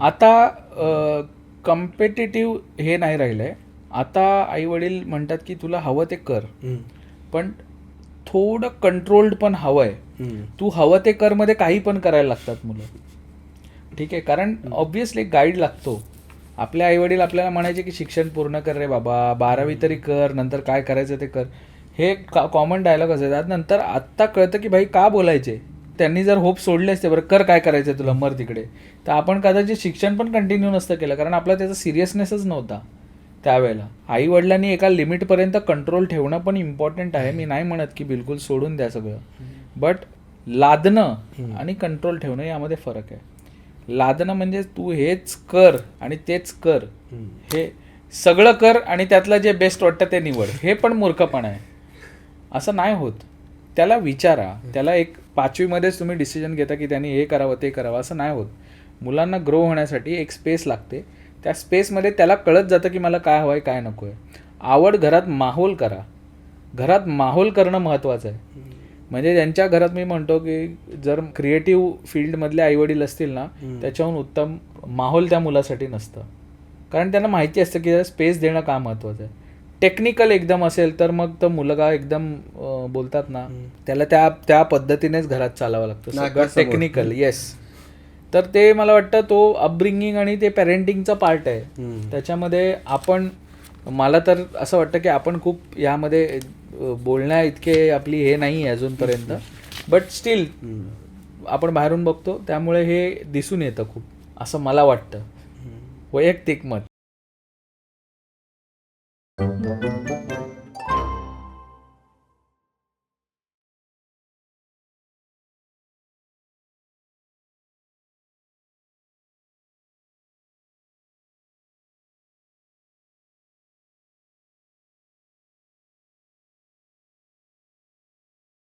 आता कम्पिटेटिव्ह हे नाही राहिलं आहे आता आई वडील म्हणतात की तुला हवं ते कर. पण थोडं कंट्रोल्ड पण हवं आहे तू हवं ते कर मध्ये काही पण करायला लागतात मुलं. ठीक आहे? कारण ऑब्विसली गाईड लागतो. आपले आई वडील आपल्याला म्हणायचे की शिक्षण पूर्ण कर रे बाबा. बारावी तरी कर नंतर काय करायचं ते कर. हे कॉमन डायलॉग असायचा नंतर आत्ता कळतं की भाई का बोलायचे? त्यांनी जर होप सोडले असते बरं कर काय करायचं तुला मर तिकडे. तर आपण कदाचित शिक्षण पण कंटिन्यू नसतं केलं कारण आपला त्याचा सिरियसनेसच नव्हता त्यावेळेला. आई वडिलांनी एका लिमिटपर्यंत कंट्रोल ठेवणं पण इम्पॉर्टंट आहे. मी नाही म्हणत की बिलकुल सोडून द्या सगळं. बट लादणं आणि कंट्रोल ठेवणं यामध्ये फरक आहे. लादणं म्हणजे तू हेच कर आणि तेच कर. हे सगळं कर आणि त्यातलं जे बेस्ट वाटतं ते निवड. हे पण मूर्खपण आहे. असं नाही होत. त्याला विचारा. त्याला एक पाचवीमध्येच तुम्ही डिसिजन घेता की त्यांनी हे करावं ते करावं असं नाही होत. मुलांना ग्रो होण्यासाठी एक स्पेस लागते. त्या स्पेसमध्ये त्याला कळत जातं की मला काय हवं आहे काय नको आहे. आवड घरात माहोल करा. घरात माहोल करणं महत्त्वाचं आहे. म्हणजे ज्यांच्या घरात मी म्हणतो की जर क्रिएटिव्ह फील्डमधले आईवडील असतील ना त्याच्याहून उत्तम माहोल त्या मुलासाठी नसतं. कारण त्यांना माहिती असतं की स्पेस देणं का महत्त्वाचं आहे. टेक्निकल एकदम असेल तर मग तो मुलगा एकदम अं, बोलतात ना त्याला त्या त्या पद्धतीनेच घरात चालावं लागतं. सगळं नाकासमोर. टेक्निकल येस तर ते मला वाटतं तो अपब्रिंगिंग आणि ते पॅरेंटिंगचा पार्ट आहे. त्याच्यामध्ये आपण मला तर असं वाटतं की आपण खूप यामध्ये अ, बोलण्या इतके आपली हे नाही आहे अजूनपर्यंत बट स्टील आपण बाहेरून बघतो त्यामुळे हे दिसून येतं खूप असं मला वाटतं. वैयक्तिक मत. Thank you.